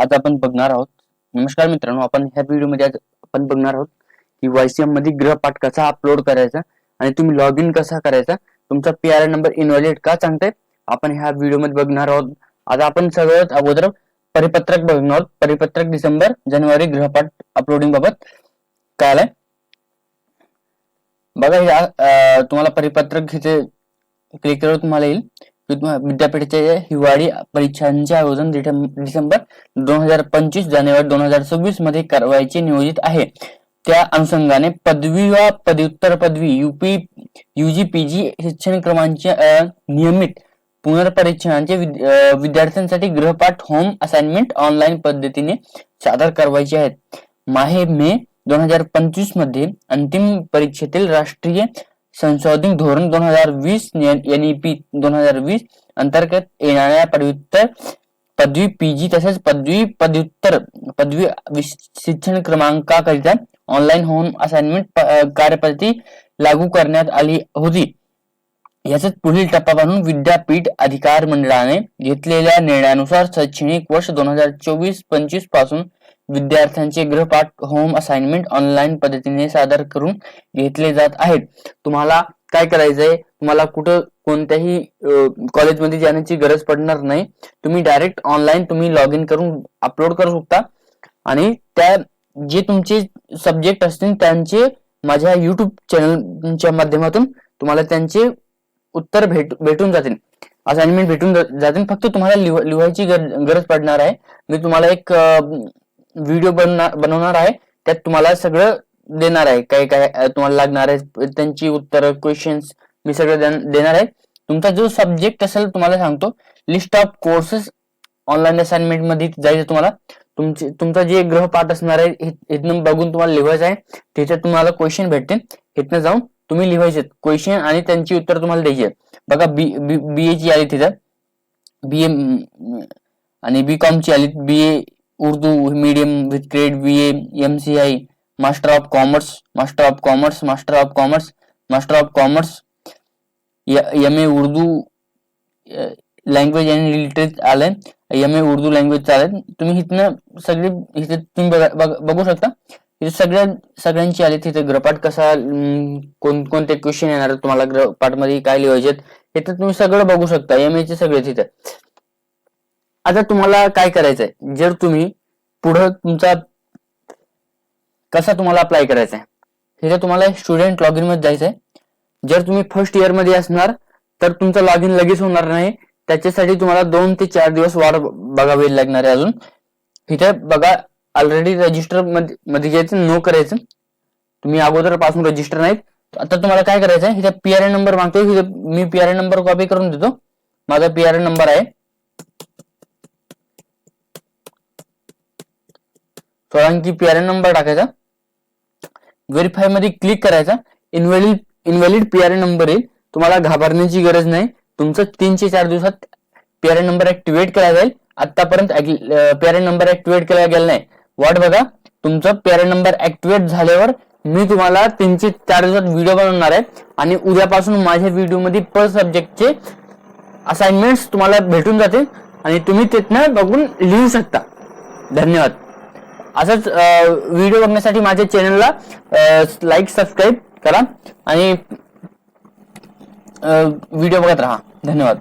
आज आपण बघणार आहोत. नमस्कार मित्रांनो आपण ह्या व्हिडिओमध्ये आज आपण बघणार आहोत की वायसीएममध्ये गृहपाठ कसा अपलोड करायचा आणि तुम्ही लॉग इन कसा करायचा तुमचा पी आर नंबर इनव्हॅलिड का सांगताय आपण ह्या व्हिडिओमध्ये बघणार आहोत. आता आपण सगळ्यात अगोदर परिपत्रक बघणार आहोत. परिपत्रक डिसेंबर जानेवारी गृहपाठ अपलोडिंग बाबत काय आलाय? बघा या तुम्हाला परिपत्रक इथे क्लिक केल्यावर तुम्हाला येईल. विद्यापीठाच्या हिवाळी परीक्षांचे आयोजन डिसेंबर दोन हजार पंचवीस जानेवारी दोन हजार सव्वीसमध्ये करायचे नियोजित आहे. त्या अनुषंगाने पदवी व पदव्युत्तर पदवी युपी युजी पीजी शिक्षण क्रमांचे नियमित पुनर्परीक्षणांचे विद्यार्थ्यांसाठी गृहपाठ होम असाइनमेंट ऑनलाईन पद्धतीने सादर करवायचे आहेत. माहे मे दोन हजार पंचवीसमध्ये अंतिम परीक्षेतील राष्ट्रीय संशोधित धोरण दोन हजार वीस एनईपी दोन हजार वीस अंतर्गत येणाऱ्या पदव्युत्तर पदवी पीजी तसेच पदवी पदव्युत्तर पदवी शिक्षण क्रमांकाकरिता ऑनलाईन होम असाइनमेंट कार्यपद्धती लागू करण्यात आली होती. याचाच पुढील टप्पा म्हणून विद्यापीठ अधिकार मंडळाने घेतलेल्या निर्णयानुसार शैक्षणिक वर्ष दोन हजार चोवीस पंचवीसपासून विद्यार्थ्यांचे गृहपाठ होम असाइनमेंट ऑनलाईन पद्धतीने सादर करून घेतले जात आहेत. तुम्हाला काय करायचंय? तुम्हाला कुठं कोणत्याही कॉलेजमध्ये जाण्याची गरज पडणार नाही. तुम्ही डायरेक्ट ऑनलाईन तुम्ही लॉग इन करून अपलोड करू शकता. आणि त्या जे तुमचे सब्जेक्ट असतील त्यांचे माझ्या युट्यूब चॅनलच्या माध्यमातून तुम्हाला त्यांचे उत्तर भेट भेटून जातील. असाइनमेंट भेटून जातील. फक्त तुम्हाला लिहायची गरज पडणार आहे. मी तुम्हाला एक व्हिडिओ बनणार बनवणार आहे त्यात तुम्हाला सगळं देणार आहे. काय काय तुम्हाला लागणार आहे त्यांची उत्तर क्वेश्चन्स मी सगळं देण- देणार आहे. तुमचा जो सब्जेक्ट असेल तुम्हाला सांगतो लिस्ट ऑफ कोर्सेस ऑनलाईन असाइनमेंटमध्ये जायचं तुम्हाला. तुमचे तुमचा जे ग्रहपाठ असणार आहे इथनं बघून तुम्हाला लिहायचं आहे. तिथे तुम्हाला क्वेश्चन भेटते इथनं जाऊन तुम्ही लिहायचे क्वेश्चन आणि त्यांची उत्तर तुम्हाला द्यायची आहेत. बघा बी बी ए ची आली तिथं. बी ए आणि बी कॉम ची आली B A Urdu medium with grade B A M C I master of commerce master of commerce master of commerce master of commerce M A Urdu language आणि रिलेटेड आलंय. एम ए उर्दू लँग्वेज चालेल तुम्ही इथनं सगळे इथे तुम्ही बघा- बघू शकता. इथे सगळ्या सगळ्यांची आली तिथे ग्रहपाठ कसा कोण कोणते क्वेश्चन येणार तुम्हाला ग्रहपाठमध्ये काय लिहायचे इथे तुम्ही सगळं बघू शकता. एम ए चे सगळे तिथे आता तुम्हाला काय करायचंय? जर तुम्ही पुढं तुमचा कसा तुम्हाला अप्लाय करायचा आहे तिथे तुम्हाला स्टुडंट लॉग इनमध्ये जायचंय. जर तुम्ही फर्स्ट इयरमध्ये असणार तर तुमचं लॉग इन लगेच होणार नाही. त्याच्यासाठी तुम्हाला दोन ते चार दिवस वाट बघावी लागणार आहे अजून. इथे बघा ऑलरेडी रजिस्टरमध्ये मध्ये घ्यायचं नो करायचं. तुम्ही अगोदरपासून रजिस्टर नाहीत. आता तुम्हाला काय करायचं आहे इथे पी आर नंबर मागतो मी पी आर नंबर कॉपी करून देतो. माझा पीआरए नंबर आहे. सोळांकी पी आर एन नंबर टाकायचा. व्हेरीफायमध्ये क्लिक करायचा. Invalid invalid P R N number येईल. तुम्हाला घाबरण्याची गरज नाही. तुमचं तीनशे चार दिवसात P R N number activate केला जाईल. आतापर्यंत P R N number activate केला गेला नाही. वाट बघा. तुमचा P R N number activate झाल्यावर मी तुम्हाला तीनशे चार दिवसात व्हिडिओ बनवणार आहे. आणि उद्यापासून माझ्या व्हिडिओमध्ये पर सब्जेक्टचे असाइनमेंट्स तुम्हाला भेटून जातील. आणि तुम्ही तिथनं बघून लिहू शकता. धन्यवाद. असंच व्हिडिओ बघण्यासाठी माझ्या चॅनलला लाईक सबस्क्राईब करा आणि व्हिडिओ बघत राहा. धन्यवाद.